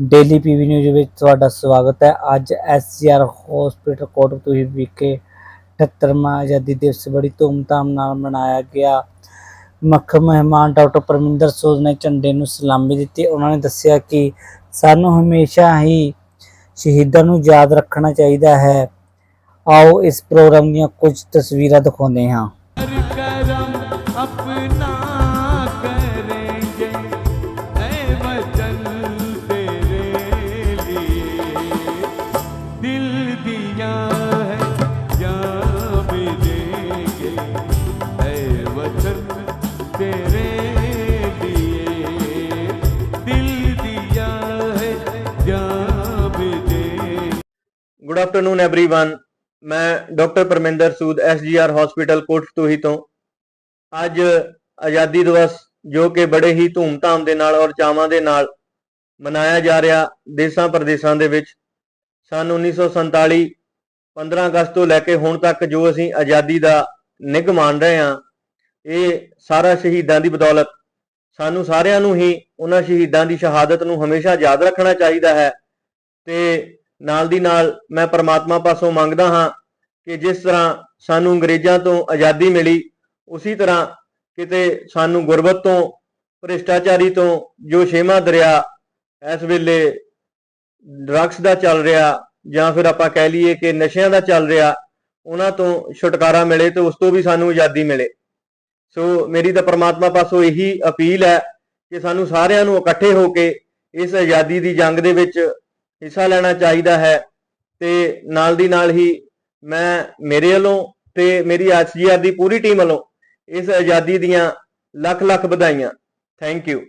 Daily PV news ਵਿੱਚ ਤੁਹਾਡਾ ਸਵਾਗਤ ਹੈ। ਅੱਜ ਐਸਸੀਆਰ ਹਸਪੀਟਲ ਕੋਟਕਪੂਰ ਵਿਖੇ 78ਵਾਂ ਆਜ਼ਾਦੀ ਦਿਵਸ ਬੜੀ ਧੂਮਧਾਮ ਨਾਲ ਮਨਾਇਆ ਗਿਆ। ਮੁੱਖ ਮਹਿਮਾਨ ਡਾਕਟਰ ਪਰਮਿੰਦਰ ਸੋਜ਼ ਨੇ ਝੰਡੇ ਨੂੰ ਸਲਾਮੀ ਦਿੱਤੀ। ਉਹਨਾਂ ਨੇ ਦੱਸਿਆ ਕਿ ਸਾਨੂੰ ਹਮੇਸ਼ਾ ਹੀ ਸ਼ਹੀਦਾਂ ਨੂੰ ਯਾਦ ਰੱਖਣਾ ਚਾਹੀਦਾ ਹੈ। ਆਓ ਇਸ ਪ੍ਰੋਗਰਾਮ ਦੀਆਂ ਕੁਝ ਤਸਵੀਰਾਂ ਦਿਖਾਉਂਦੇ ਹਾਂ। ਗੁੱਡ ਆਫਟਰਨੂਨ एवरीवन ਮੈਂ doctor Parminder Sood SGR hospital Kotfatuhi ਤੋਂ ਅੱਜ ਆਜ਼ਾਦੀ ਦਿਵਸ ਜੋ ਕਿ ਬੜੇ ਹੀ ਧੂਮਧਾਮ ਦੇ ਨਾਲ ਔਰ ਚਾਵਾਂ ਦੇ ਨਾਲ ਮਨਾਇਆ ਜਾ ਰਿਹਾ ਦੇਸ਼ਾਂ ਪ੍ਰਦੇਸ਼ਾਂ ਦੇ ਵਿੱਚ ਸਨ 1947 15 ਅਗਸਤ ਤੋਂ ਲੈ ਕੇ ਹੁਣ ਤੱਕ ਜੋ ਅਸੀਂ ਆਜ਼ਾਦੀ ਦਾ ਨਿੱਘ ਮਾਣ ਰਹੇ ਹਾਂ, ਇਹ ਸਾਰਾ ਸ਼ਹੀਦਾਂ ਦੀ ਬਦੌਲਤ, ਸਾਨੂੰ ਸਾਰਿਆਂ ਨੂੰ ਹੀ ਉਹਨਾਂ ਸ਼ਹੀਦਾਂ ਦੀ ਸ਼ਹਾਦਤ ਨੂੰ ਹਮੇਸ਼ਾ ਯਾਦ ਰੱਖਣਾ ਚਾਹੀਦਾ ਹੈ। ਤੇ ਨਾਲ ਦੀ ਨਾਲ ਮੈਂ ਪਰਮਾਤਮਾ ਪਾਸੋਂ ਮੰਗਦਾ ਹਾਂ ਕਿ ਜਿਸ ਤਰ੍ਹਾਂ ਸਾਨੂੰ ਅੰਗਰੇਜ਼ਾਂ ਤੋਂ ਆਜ਼ਾਦੀ ਮਿਲੀ, ਉਸੇ ਤਰ੍ਹਾਂ ਕਿਤੇ ਸਾਨੂੰ ਗੁਰਬਤ ਤੋਂ, ਭ੍ਰਿਸ਼ਟਾਚਾਰੀ ਤੋਂ ਜੋ ਛੇਵਾਂ ਦਰਿਆ, ਇਸ ਵੇਲੇ ਡਰੱਗਸ ਦਾ ਚੱਲ ਰਿਹਾ ਜਾਂ ਫਿਰ ਆਪਾਂ ਕਹਿ ਲਈਏ ਕਿ ਨਸ਼ਿਆਂ ਦਾ ਚੱਲ ਰਿਹਾ, ਉਹਨਾਂ ਤੋਂ ਛੁਟਕਾਰਾ ਮਿਲੇ ਤੇ ਉਸ ਤੋਂ ਵੀ ਸਾਨੂੰ ਆਜ਼ਾਦੀ ਮਿਲੇ। ਸੋ ਮੇਰੀ ਤਾਂ ਪ੍ਰਮਾਤਮਾ ਪਾਸੋਂ ਇਹੀ ਅਪੀਲ ਹੈ ਕਿ ਸਾਨੂੰ ਸਾਰਿਆਂ ਨੂੰ ਇਕੱਠੇ ਹੋ ਕੇ ਇਸ ਆਜ਼ਾਦੀ ਦੀ ਜੰਗ ਦੇ ਵਿੱਚ ਹਿੱਸਾ ਲੈਣਾ ਚਾਹੀਦਾ ਹੈ ਤੇ ਨਾਲ ਦੀ ਨਾਲ ਹੀ ਮੈਂ ਮੇਰੇ ਵੱਲੋਂ ਤੇ ਮੇਰੀ ਐਸਜੀਆਰ ਦੀ ਪੂਰੀ ਟੀਮ ਵੱਲੋਂ ਇਸ ਆਜ਼ਾਦੀ ਦੀਆਂ ਲੱਖ ਲੱਖ ਵਧਾਈਆਂ। Thank you